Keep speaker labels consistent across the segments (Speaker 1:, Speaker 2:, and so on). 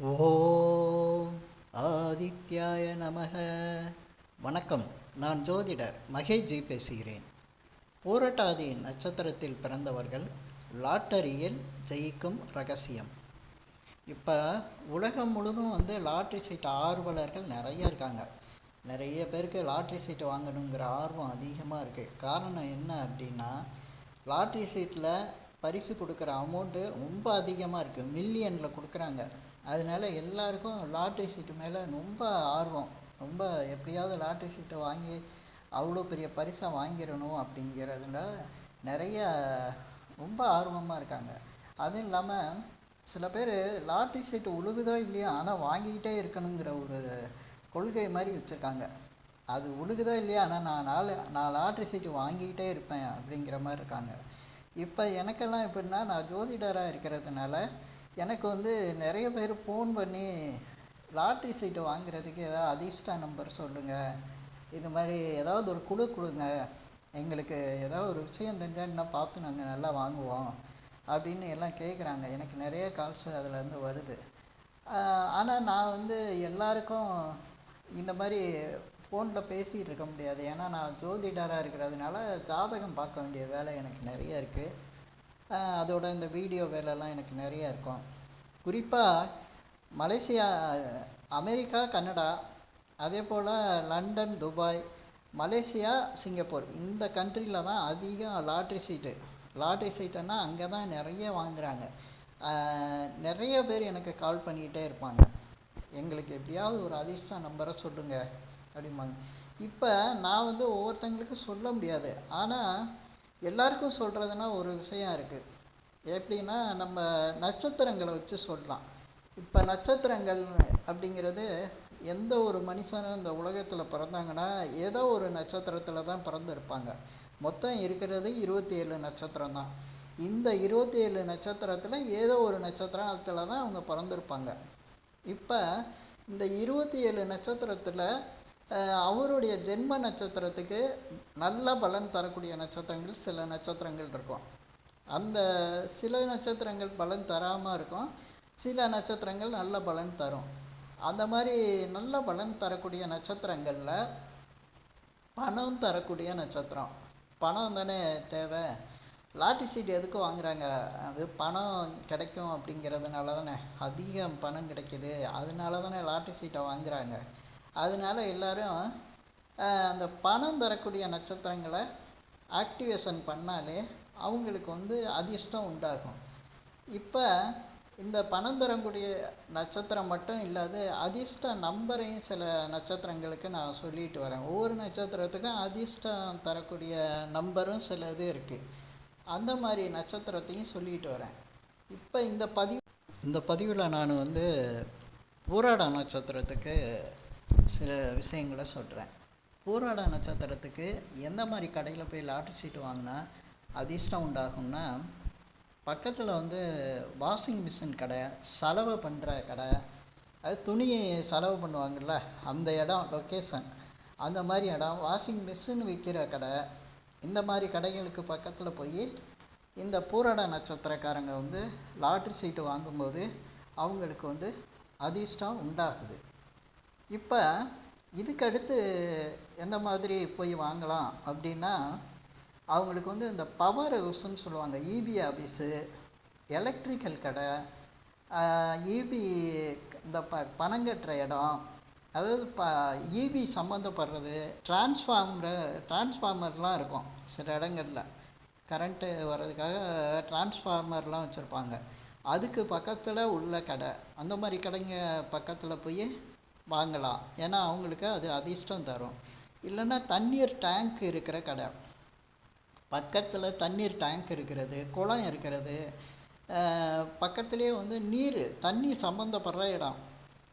Speaker 1: ஓம் ஆதித்யாய நமக. வணக்கம். நான் ஜோதிடர் மகேஷ்ஜி பேசுகிறேன். பூரட்டாதி நட்சத்திரத்தில் பிறந்தவர்கள் லாட்டரியில் ஜெயிக்கும் ரகசியம். இப்போ உலகம் முழுதும் வந்து லாட்ரி சீட் ஆர்வலர்கள் நிறைய இருக்காங்க. நிறைய பேருக்கு லாட்ரி சீட்டு வாங்கணுங்கிற ஆர்வம் அதிகமாக இருக்குது காரணம் என்ன அப்படின்னா லாட்ரி சீட்டில் பரிசு கொடுக்குற அமௌண்ட்டு ரொம்ப அதிகமாக இருக்குது மில்லியனில் கொடுக்குறாங்க. அதனால எல்லாருக்கும் லாட்ரி சீட்டு மேலே ரொம்ப ஆர்வம். ரொம்ப எப்படியாவது லாட்ரி சீட்டை வாங்கி அவ்வளோ பெரிய பரிசாக வாங்கிடணும் அப்படிங்கிறதுனால நிறைய ரொம்ப ஆர்வமாக இருக்காங்க. அதுவும் இல்லாமல் சில பேர் லாட்ரி சீட்டு உழுகுதோ இல்லையோ ஆனால் வாங்கிக்கிட்டே இருக்கணுங்கிற ஒரு கொள்கை மாதிரி வச்சுருக்காங்க. அது உழுகுதோ இல்லையா ஆனால் நான் நாலு நான் லாட்ரி சீட்டு வாங்கிக்கிட்டே இருப்பேன் அப்படிங்கிற மாதிரி இருக்காங்க. இப்போ எனக்கெல்லாம் எப்படின்னா நான் ஜோதிடராக இருக்கிறதுனால எனக்கு வந்து நிறைய பேர் ஃபோன் பண்ணி லாட்ரி சீட்டு வாங்குறதுக்கு ஏதாவது அதிர்ஷ்ட நம்பர் சொல்லுங்கள் இது மாதிரி ஏதாவது ஒரு குழு கொடுங்க. எங்களுக்கு ஏதாவது ஒரு விஷயம் தெரிஞ்சால் இன்னும் பார்த்து நாங்கள் நல்லா வாங்குவோம். அப்படின்னு எல்லாம் கேட்குறாங்க எனக்கு நிறைய கால்ஸ் அதுலேருந்து வருது. ஆனால் நான் வந்து எல்லாருக்கும் இந்த மாதிரி ஃபோனில் பேசிகிட்டு இருக்க முடியாது. ஏன்னா நான் ஜோதிடராக இருக்கிறதுனால ஜாதகம் பார்க்க வேண்டிய வேலை எனக்கு நிறைய இருக்குது அதோட இந்த வீடியோ வேலைலாம் எனக்கு நிறைய இருக்கும். குறிப்பாக மலேசியா அமெரிக்கா கனடா அதே போல் லண்டன் துபாய் மலேசியா சிங்கப்பூர் இந்த கண்ட்ரியில் தான் அதிகம் லாட்ரி சீட்டு லாட்ரி சீட்டுன்னா அங்கே தான் நிறைய வாங்குகிறாங்க நிறைய பேர் எனக்கு கால் பண்ணிக்கிட்டே இருப்பாங்க. எங்களுக்கு எப்படியாவது ஒரு அதிர்ஷ்ட நம்பரை சொல்லுங்கள் அப்படிம்பாங்க. இப்போ நான் வந்து ஒவ்வொருத்தங்களுக்கு சொல்ல முடியாது. ஆனால் எல்லாருக்கும் சொல்கிறதுனா ஒரு விஷயம் இருக்குது எப்படின்னா நம்ம நட்சத்திரங்களை வச்சு சொல்லலாம். இப்போ நட்சத்திரங்கள் அப்படிங்கிறது எந்த ஒரு மனுஷனும் இந்த உலகத்தில் பிறந்தாங்கன்னா ஏதோ ஒரு நட்சத்திரத்தில் தான் பிறந்திருப்பாங்க. மொத்தம் இருக்கிறது இருபத்தி ஏழு நட்சத்திரம் தான். இந்த இருபத்தி ஏழு நட்சத்திரத்தில் ஏதோ ஒரு நட்சத்திரத்தில் தான் அவங்க பிறந்திருப்பாங்க. இப்போ இந்த இருபத்தி ஏழு நட்சத்திரத்தில் அவருடைய ஜென்ம நட்சத்திரத்துக்கு நல்ல பலன் தரக்கூடிய நட்சத்திரங்கள் சில நட்சத்திரங்கள் இருக்கும். அந்த சில நட்சத்திரங்கள் பலன் தராமல் இருக்கும். சில நட்சத்திரங்கள் நல்ல பலன் தரும். அந்த மாதிரி நல்ல பலன் தரக்கூடிய நட்சத்திரங்களில் பணம் தரக்கூடிய நட்சத்திரம். பணம் தானே தேவை. லாட்டி சீட் எதுக்கு வாங்குறாங்க? அது பணம் கிடைக்கும் அப்படிங்கிறதுனால தானே. அதிகம் பணம் கிடைக்கிது. அதனால தானே லாட்டி சீட்டை வாங்குறாங்க. அதனால எல்லோரும் அந்த பணம் தரக்கூடிய நட்சத்திரங்களை ஆக்டிவேஷன் பண்ணாலே அவங்களுக்கு வந்து அதிர்ஷ்டம் உண்டாகும். இப்போ இந்த பணம் தரக்கூடிய நட்சத்திரம் மட்டும் இல்லாது அதிர்ஷ்ட நம்பரையும் சில நட்சத்திரங்களுக்கு நான் சொல்லிட்டு வரேன். ஒவ்வொரு நட்சத்திரத்துக்கும் அதிர்ஷ்டம் தரக்கூடிய நம்பரும் சில இது இருக்குது அந்த மாதிரி நட்சத்திரத்தையும் சொல்லிட்டு வரேன். இப்போ இந்த பதிவு இந்த பதிவில் நான் வந்து பூராட நட்சத்திரத்துக்கு சில விஷயங்களை சொல்கிறேன் பூராட நட்சத்திரத்துக்கு எந்த மாதிரி கடையில் போய் லாட்ரி சீட்டு வாங்கினா அதிர்ஷ்டம் உண்டாகும்னா பக்கத்தில் வந்து வாஷிங் மிஷின் கடை செலவு பண்ணுற கடை அது துணி செலவு பண்ணுவாங்கள்ல அந்த இடம் லொக்கேஷன் அந்த மாதிரி இடம் வாஷிங் மிஷின் விற்கிற கடை இந்த மாதிரி கடைகளுக்கு பக்கத்தில் போய் இந்த பூராட நட்சத்திரக்காரங்க வந்து லாட்ரி சீட்டு வாங்கும்போது அவங்களுக்கு வந்து அதிர்ஷ்டம் உண்டாகுது. இப்போ இதுக்கு அடுத்து எந்த மாதிரி போய் வாங்கலாம் அப்படின்னா அவங்களுக்கு வந்து இந்த பவர் ஹவுஸ்ன்னு சொல்லுவாங்க. இபி ஆஃபீஸு எலக்ட்ரிக்கல் கடை இபி இந்த ப பணம் கட்டுற இடம் அதாவது ப இபி சம்மந்தப்படுறது டிரான்ஸ்ஃபார்மர் டிரான்ஸ்ஃபார்மர்லாம் இருக்கும் சில இடங்களில். கரண்ட்டு வர்றதுக்காக டிரான்ஸ்ஃபார்மர்லாம் வச்சுருப்பாங்க. அதுக்கு பக்கத்தில் உள்ள கடை. அந்த மாதிரி கடைங்க பக்கத்தில் போய் வாங்கலாம். ஏன்னா அவங்களுக்கு அது அதிர்ஷ்டம் தரும். இல்லைன்னா தண்ணீர் டேங்க் இருக்கிற கடை. பக்கத்தில் தண்ணீர் டேங்க் இருக்கிறது குளம் இருக்கிறது. பக்கத்துலேயே வந்து நீர் தண்ணி சம்மந்தப்படுற இடம்.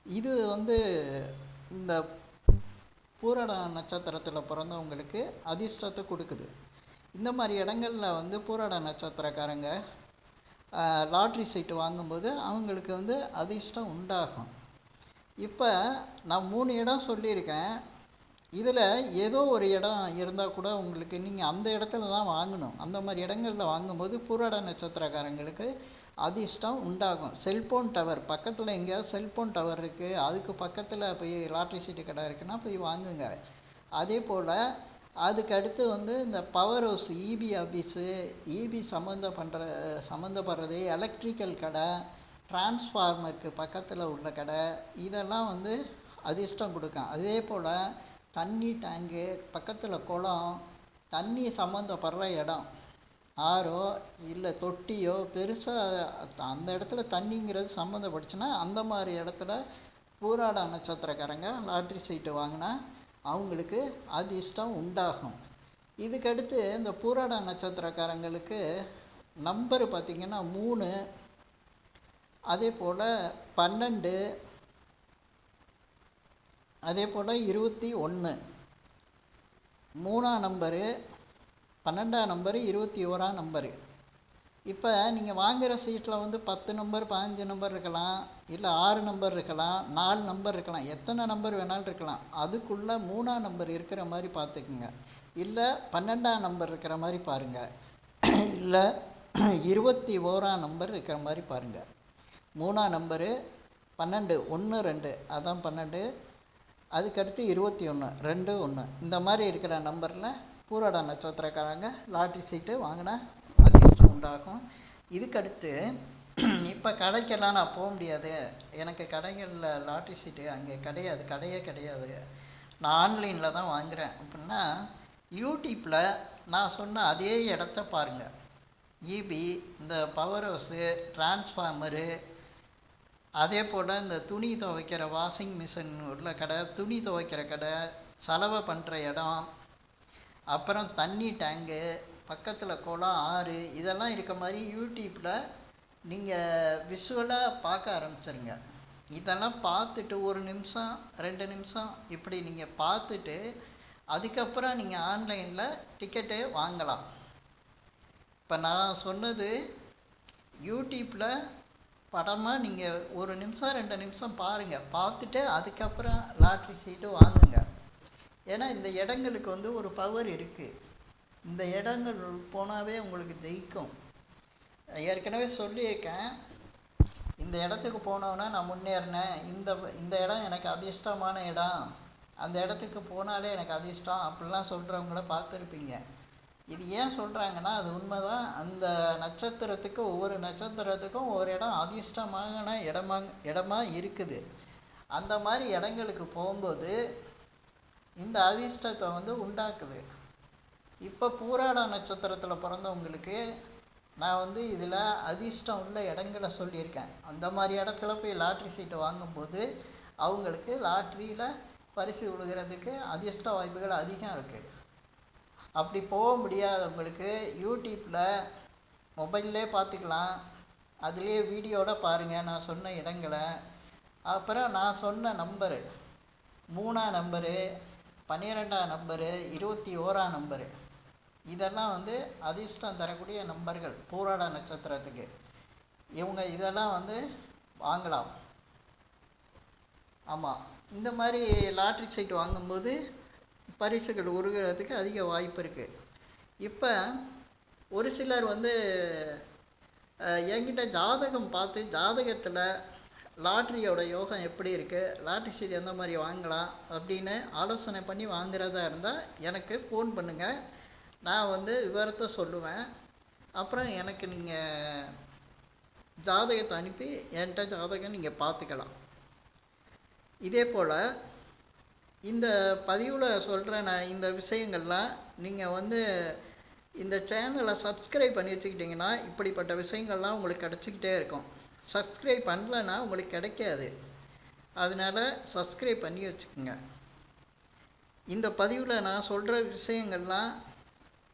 Speaker 1: இது வந்து இந்த பூரட நட்சத்திரத்தில் பிறந்தவங்களுக்கு அதிர்ஷ்டத்தை கொடுக்குது. இந்த மாதிரி இடங்களில் வந்து பூரட நட்சத்திரக்காரங்க லாட்ரி சீட்டு வாங்கும்போது அவங்களுக்கு வந்து அதிர்ஷ்டம் உண்டாகும். இப்போ நான் மூணு இடம் சொல்லியிருக்கேன். இதில் ஏதோ ஒரு இடம் இருந்தால் கூட உங்களுக்கு நீங்கள் அந்த இடத்துல தான் வாங்கணும். அந்த மாதிரி இடங்களில் வாங்கும்போது பூராட நட்சத்திரக்காரங்களுக்கு அதிர்ஷ்டம் உண்டாகும். செல்போன் டவர் பக்கத்தில் எங்கேயாவது செல்போன் டவர் இருக்குது அதுக்கு பக்கத்தில் போய் லாட்ரி சீட்டு கடை இருக்குன்னா போய் வாங்குங்க. அதே போல் அதுக்கு அடுத்து வந்து இந்த power house EB office EB சம்மந்த பண்ணுற சம்மந்தப்படுறது எலக்ட்ரிக்கல் கடை டிரான்ஸ்ஃபார்மருக்கு பக்கத்தில் உள்ள கடை இதெல்லாம் வந்து அதிர்ஷ்டம் கொடுக்கும். அதே போல் தண்ணி டேங்கு பக்கத்தில் குளம் தண்ணி சம்மந்தப்படுற இடம் ஆறோ இல்லை தொட்டியோ பெருசாக அந்த இடத்துல தண்ணிங்கிறது சம்மந்தப்பட்டுச்சுன்னா அந்த மாதிரி இடத்துல பூராட நட்சத்திரக்காரங்க லாட்ரி சீட்டு வாங்கினா அவங்களுக்கு அதிர்ஷ்டம் உண்டாகும். இதுக்கடுத்து இந்த பூராட நட்சத்திரக்காரங்களுக்கு நம்பர் பார்த்திங்கன்னா மூணு அதே போல் பன்னெண்டு அதே போல் இருபத்தி ஒன்று மூணாம் நம்பரு பன்னெண்டாம் நம்பரு இருபத்தி ஓராம் நம்பரு. இப்போ நீங்கள் வாங்குகிற சீட்டில் வந்து பத்து நம்பர் பதினஞ்சு நம்பர் இருக்கலாம் இல்லை ஆறு நம்பர் இருக்கலாம் நாலு நம்பர் இருக்கலாம் எத்தனை நம்பர் வேணாலும் இருக்கலாம். அதுக்குள்ளே மூணாம் நம்பர் இருக்கிற மாதிரி பார்த்துக்குங்க. இல்லை பன்னெண்டாம் நம்பர் இருக்கிற மாதிரி பாருங்கள் இல்லை இருபத்தி ஓராம் நம்பர் இருக்கிற மாதிரி பாருங்கள் மூணாம் நம்பரு பன்னெண்டு ஒன்று ரெண்டு. அதான் பன்னெண்டு. அதுக்கடுத்து இருபத்தி ஒன்று ரெண்டு ஒன்று இந்த மாதிரி இருக்கிற நம்பரில் பூராட நட்சத்திரக்காரங்க லாட்ரி சீட்டு வாங்கினா அதிர்ஷ்டம் உண்டாகும். இதுக்கடுத்து இப்போ கடைக்கெல்லாம் நான் போக முடியாது. எனக்கு கடைகளில் லாட்ரி சீட்டு அங்கே கிடையாது கடையே கிடையாது. நான் ஆன்லைனில் தான் வாங்குகிறேன் அப்படின்னா யூடியூப்பில் நான் சொன்ன அதே இடத்த பாருங்கள் இபி இந்த பவர் ஹவுஸு டிரான்ஸ்ஃபார்மரு அதே போல் இந்த துணி துவைக்கிற வாஷிங் மிஷின் உள்ள கடை துணி துவைக்கிற கடை சலவை பண்ணுற இடம் அப்புறம் தண்ணி டேங்கு பக்கத்தில் குளம் ஆறு இதெல்லாம் இருக்க மாதிரி யூடியூப்பில் நீங்கள் விஷுவலாக பார்க்க ஆரம்பிச்சிருங்க. இதெல்லாம் பார்த்துட்டு ஒரு நிமிஷம் ரெண்டு நிமிஷம் இப்படி நீங்கள் பார்த்துட்டு அதுக்கப்புறம் நீங்கள் ஆன்லைனில் டிக்கெட்டு வாங்கலாம். இப்போ நான் சொன்னது யூடியூப்பில் படமாக நீங்கள் ஒரு நிமிஷம் ரெண்டு நிமிஷம் பாருங்கள் பார்த்துட்டு அதுக்கப்புறம் லாட்ரி சீட்டு வாங்குங்க. ஏன்னா இந்த இடங்களுக்கு வந்து ஒரு பவர் இருக்குது இந்த இடங்கள் போனாவே உங்களுக்கு ஜெயிக்கும். ஏற்கனவே சொல்லியிருக்கேன். இந்த இடத்துக்கு போனோன்னா நான் முன்னேறினேன். இந்த இந்த இடம் எனக்கு அதிர்ஷ்டமான இடம். அந்த இடத்துக்கு போனாலே எனக்கு அதிர்ஷ்டம். அப்படிலாம் சொல்கிறவங்கள பார்த்துருப்பீங்க. இது ஏன் சொல்கிறாங்கன்னா அது உண்மைதான். அந்த நட்சத்திரத்துக்கு ஒவ்வொரு நட்சத்திரத்துக்கும் ஒவ்வொரு இடம் அதிர்ஷ்டமான இடமா இடமா இருக்குது. அந்த மாதிரி இடங்களுக்கு போகும்போது இந்த அதிர்ஷ்டத்தை வந்து உண்டாக்குது. இப்போ பூராட நட்சத்திரத்தில் பிறந்தவங்களுக்கு நான் வந்து இதில் அதிர்ஷ்டம் உள்ள இடங்களை சொல்லியிருக்கேன். அந்த மாதிரி இடத்துல போய் லாட்ரி சீட்டு வாங்கும்போது அவங்களுக்கு லாட்ரியில் பரிசு விழுகிறதுக்கு அதிர்ஷ்ட வாய்ப்புகள் அதிகம் இருக்குது அப்படி போக முடியாதவங்களுக்கு யூடியூப்பில் மொபைல்லே பார்த்துக்கலாம். அதுலேயே வீடியோட பாருங்கள் நான் சொன்ன இடங்களை. அப்புறம் நான் சொன்ன நம்பரு மூணாம் நம்பரு பன்னிரெண்டாம் நம்பரு இருபத்தி ஓராம் நம்பரு. இதெல்லாம் வந்து அதிர்ஷ்டம் தரக்கூடிய நம்பர்கள் பூராட நட்சத்திரத்துக்கு. இவங்க இதெல்லாம் வந்து வாங்கலாம். ஆமாம் இந்த மாதிரி லாட்ரி சீட் வாங்கும்போது பரிசுகள் உருகிறதுக்கு அதிக வாய்ப்பு இருக்குது இப்போ ஒரு சிலர் வந்து என்கிட்ட ஜாதகம் பார்த்து ஜாதகத்தில் லாட்ரியோட யோகம் எப்படி இருக்குது லாட்ரி சீட் எந்த மாதிரி வாங்கலாம்? அப்படின்னு ஆலோசனை பண்ணி வாங்குறதா இருந்தால் எனக்கு ஃபோன் பண்ணுங்கள் நான் வந்து விவரத்தை சொல்லுவேன். அப்புறம் எனக்கு நீங்கள் ஜாதகத்தை அனுப்பி என்கிட்ட ஜாதகம் நீங்கள் பார்த்துக்கலாம். இதே போல் இந்த பதிவில் சொல்கிற நான் இந்த விஷயங்கள்லாம். நீங்கள் வந்து இந்த சேனலை சப்ஸ்கிரைப் பண்ணி வச்சுக்கிட்டிங்கன்னா இப்படிப்பட்ட விஷயங்கள்லாம் உங்களுக்கு கிடச்சிக்கிட்டே இருக்கும். சப்ஸ்கிரைப் பண்ணலன்னா உங்களுக்கு கிடைக்காது. அதனால் சப்ஸ்கிரைப் பண்ணி வச்சுக்கோங்க. இந்த பதிவில் நான் சொல்கிற விஷயங்கள்லாம்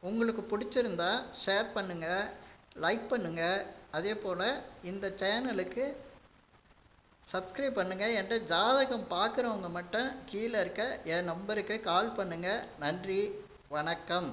Speaker 1: உங்களுக்கு பிடிச்சிருந்தா ஷேர் பண்ணுங்கள் லைக் பண்ணுங்கள் அதே போல் இந்த சேனலுக்கு சப்ஸ்கிரைப் பண்ணுங்கள் என்கிட்ட ஜாதகம் பார்க்குறவங்க மட்டும் கீழே இருக்க என் நம்பருக்கு கால் பண்ணுங்கள் நன்றி. வணக்கம்.